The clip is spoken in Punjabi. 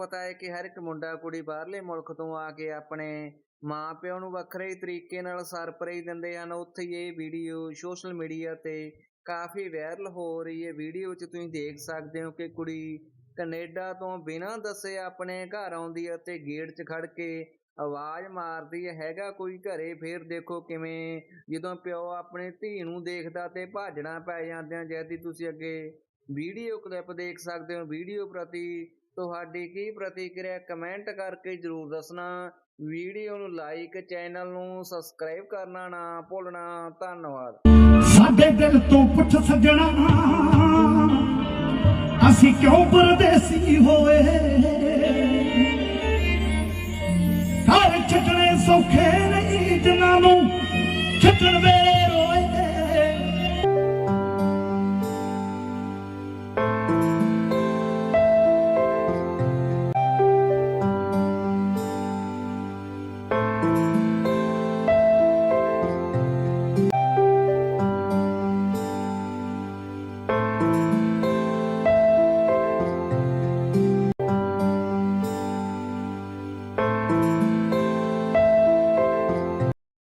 ਪਤਾ ਹੈ ਕਿ ਹਰ ਇੱਕ ਮੁੰਡਾ ਕੁੜੀ ਬਾਹਰਲੇ ਮੁਲਕ ਤੋਂ ਆ ਕੇ ਆਪਣੇ ਮਾਂ ਪਿਓ ਨੂੰ ਵੱਖਰੇ ਤਰੀਕੇ ਨਾਲ ਸਰਪ੍ਰਾਈਜ਼ ਦਿੰਦੇ ਹਨ। ਉੱਥੇ ਇਹ ਵੀਡੀਓ ਸੋਸ਼ਲ ਮੀਡੀਆ ਤੇ ਕਾਫੀ ਵਾਇਰਲ ਹੋ ਰਹੀ ਹੈ। ਵੀਡੀਓ 'ਚ ਤੁਸੀਂ ਦੇਖ ਸਕਦੇ ਹੋ ਕਿ ਕੁੜੀ ਕੈਨੇਡਾ ਤੋਂ ਬਿਨਾਂ ਦੱਸੇ ਆਪਣੇ ਘਰ ਆਉਂਦੀ ਹੈ ਤੇ ਗੇਟ 'ਚ ਖੜ ਕੇ ਆਵਾਜ਼ ਮਾਰਦੀ ਹੈਗਾ ਕੋਈ ਘਰੇ? ਫੇਰ ਦੇਖੋ ਕਿਵੇਂ ਜਦੋਂ ਪਿਓ ਆਪਣੀ ਧੀ ਨੂੰ ਦੇਖਦਾ ਤੇ ਭਾਜਣਾ ਪੈ ਜਾਂਦੇ ਆ ਜੈਦੀ, ਤੁਸੀਂ ਅੱਗੇ ਵੀਡੀਓ ਕਲਿੱਪ ਦੇਖ ਸਕਦੇ ਹੋ। ਵੀਡੀਓ ਪ੍ਰਤੀ ਤੁਹਾਡੀ ਕੀ ਪ੍ਰਤੀਕਿਰਿਆ ਕਮੈਂਟ ਕਰਕੇ ਜਰੂਰ ਦੱਸਣਾ। ਵੀਡੀਓ ਨੂੰ ਲਾਈਕ, ਚੈਨਲ ਨੂੰ ਸਬਸਕ੍ਰਾਈਬ ਕਰਨਾ ਨਾ ਭੁੱਲਣਾ। ਧੰਨਵਾਦ। ਸਾਡੇ ਦਿਲ ਤੋਂ ਪੁੱਛ ਸੱਜਣਾ, ਅਸੀਂ ਕਿਉਂ ਪਰਦੇਸੀ ਹੋਏ? ਘਰ ਛੱਡਣੇ ਸੌਖੇ ਨਹੀਂ ਜਿਨ੍ਹਾਂ ਨੂੰ, ਛੱਡਣ ਵੇ